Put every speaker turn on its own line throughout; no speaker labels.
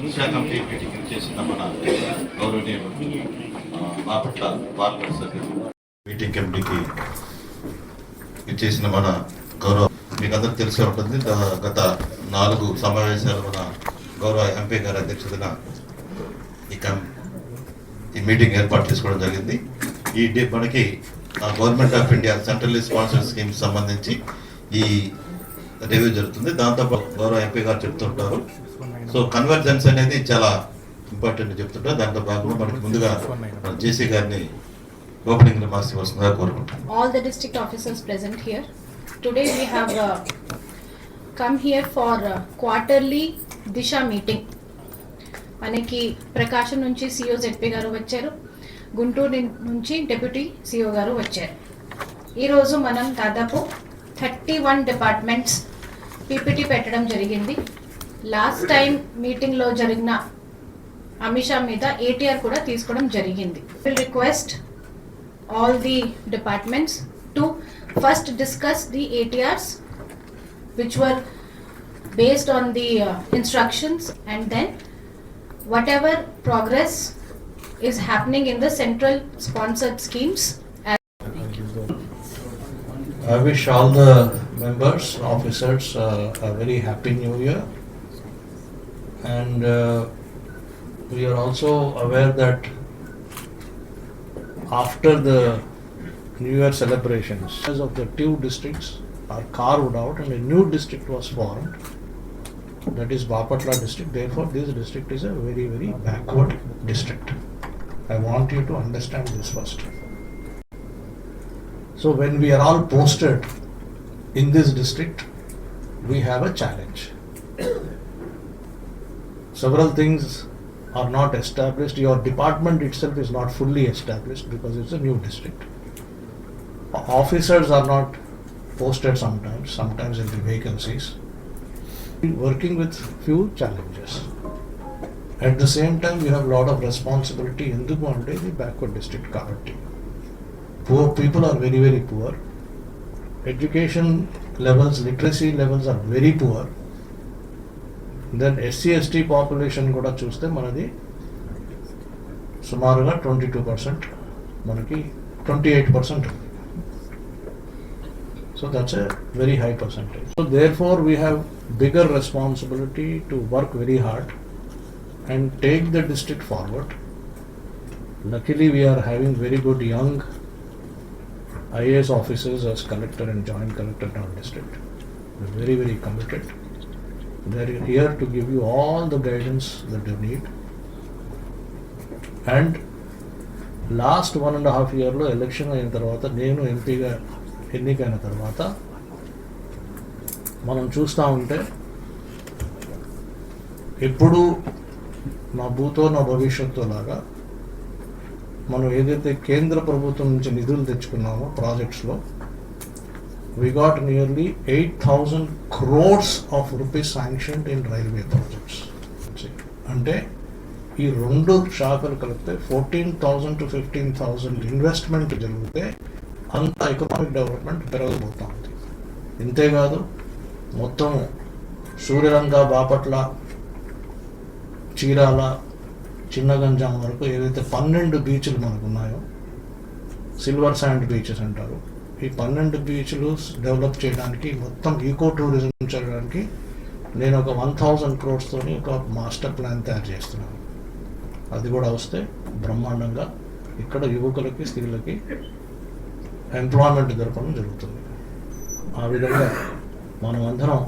దిశా committee meeting చేసిన మన గౌరవనీయులు. బాపట్ల పార్లమెంట్ సభ్యులు. మీటింగ్ కమిటీకి ఇచ్చేసిన మన గౌరవ మీకు అందరికి తెలిసే ఉంటుంది. గత నాలుగు సమావేశాలు మన గౌరవ ఎంపీ గారి అధ్యక్షతన ఈ కమిటీ ఈ మీటింగ్ ఏర్పాటు చేసుకోవడం జరిగింది. ఈ మనకి government of India central sponsor scheme సంబంధించి ఈ రివ్యూ జరుగుతుంది. దాంతో పాటు గౌరవ ఎంపీ గారు చెప్తుంటారు. సో కన్వర్జెన్స్ అనేది చాలా ఇంపార్టెంట్ చెప్తుంటారు. దాంట్లో భాగంగా మనకి ముందుగా జేసీ గారిని ఓపెనింగ్ రిమార్క్స్ ఇవ్వాల్సిందిగా కోరుకుంటున్నాను
all the district officers present here today we have come here for quarterly Disha meeting మనకి ప్రకాశం నుంచి సిఓ జెడ్పీ గారు వచ్చారు. గుంటూరు నుంచి డెప్యూటీ సిఓ గారు వచ్చారు. ఈరోజు మనం దాదాపు థర్టీ వన్ డిపార్ట్మెంట్స్ పీపీటీ పెట్టడం జరిగింది. లాస్ట్ టైం మీటింగ్లో జరిగిన అమిషా మీద ఏటీఆర్ కూడా తీసుకోవడం జరిగింది. Will request all the departments to first discuss the ATRs which were based on the uh, instructions and then whatever progress is happening in the central sponsored schemes
I wish all the members, officers uh, a very happy new year. And uh, we are also aware that after the New Year celebrations, of the two districts are carved out and a new district was formed. That is Bapatla district. Therefore, this district is a very, very backward district. I want you to understand this first. So when we are all posted in this district, we have a challenge. Several things are not established. Your department itself is not fully established because it's a new district. Officers are not posted sometimes, sometimes in the vacancies. We Working with few challenges. At the same time, we have a lot of responsibility ఎందుకు అంటే ఇది backward district కాబట్టి poor people are very very poor education levels literacy levels are very poor then SC ST population కూడా చూస్తే మనది సుమారుగా twenty two percent మనకి twenty eight percent So that's a very high percentage so therefore we have bigger responsibility to work very hard and take the district forward luckily we are having very good young IAS officers as collector and joint collector in our district. They're very, very committed. They're here to give you all the guidance that you need. And last one and half ఇయర్లో election అయిన తర్వాత నేను ఎంపీగా ఎన్నికైన తర్వాత మనం చూస్తూ ఉంటే ఎప్పుడూ నా భూతో నా భవిష్యత్తు లాగా మనం ఏదైతే కేంద్ర ప్రభుత్వం నుంచి నిధులు తెచ్చుకున్నామో ప్రాజెక్ట్స్లో we got nearly eight thousand crores of rupees sanction in railway projects అంటే ఈ రెండు శాఖలు కలిపితే fourteen thousand to fifteen thousand investment జరిగితే అంత ఎకనామిక్ డెవలప్మెంట్ పెరగబోతా ఉంది ఇంతేకాదు మొత్తం సూర్యరంగ బాపట్ల చీరాల చిన్నగంజాం వరకు ఏదైతే పన్నెండు బీచ్లు మనకు ఉన్నాయో సిల్వర్ శాండ్ బీచెస్ అంటారు. ఈ పన్నెండు బీచ్లు డెవలప్ చేయడానికి మొత్తం ఈకో టూరిజం చేయడానికి నేను ఒక వన్ థౌజండ్ క్రోడ్స్తోని ఒక మాస్టర్ ప్లాన్ తయారు చేస్తున్నాను. అది కూడా వస్తే బ్రహ్మాండంగా ఇక్కడ యువకులకి స్త్రీలకి ఎంప్లాయ్మెంట్ దొరకడం జరుగుతుంది. ఆ విధంగా మనం అందరం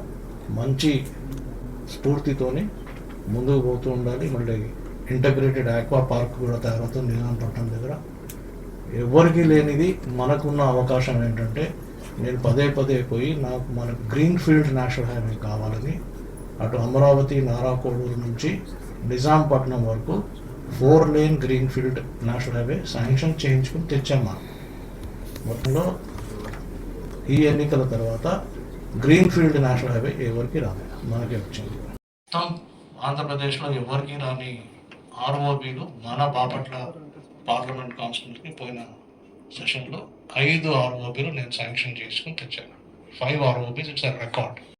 మంచి స్ఫూర్తితోని ముందుకు పోతూ ఉండాలి. మళ్ళీ ఇంటగ్రేటెడ్ ఆక్వా పార్క్ కూడా తయారవుతుంది నిజాంపట్నం దగ్గర. ఎవరికి లేనిది మనకున్న అవకాశం ఏంటంటే నేను పదే పదే పోయి నాకు మన గ్రీన్ ఫీల్డ్ నేషనల్ హైవే కావాలని అటు అమరావతి నారాకోడూరు నుంచి నిజాంపట్నం వరకు four lane green field national highway sanction చేయించుకుని తెచ్చాం మనం. మొత్తంలో ఈ ఎన్నికల తర్వాత గ్రీన్ ఫీల్డ్ నేషనల్ హైవే ఎవరికి రాలేదు. మనకే వచ్చింది. మొత్తం ఆంధ్రప్రదేశ్లో ఎవరికి రాని ఆర్ఓబీలు మన బాపట్ల పార్లమెంట్ కౌన్సిల్కి పోయిన సెషన్లో ఐదు ఆర్ఓబీలు నేను శాంక్షన్ చేసుకుని తెచ్చాను. Five ROBs it's a record.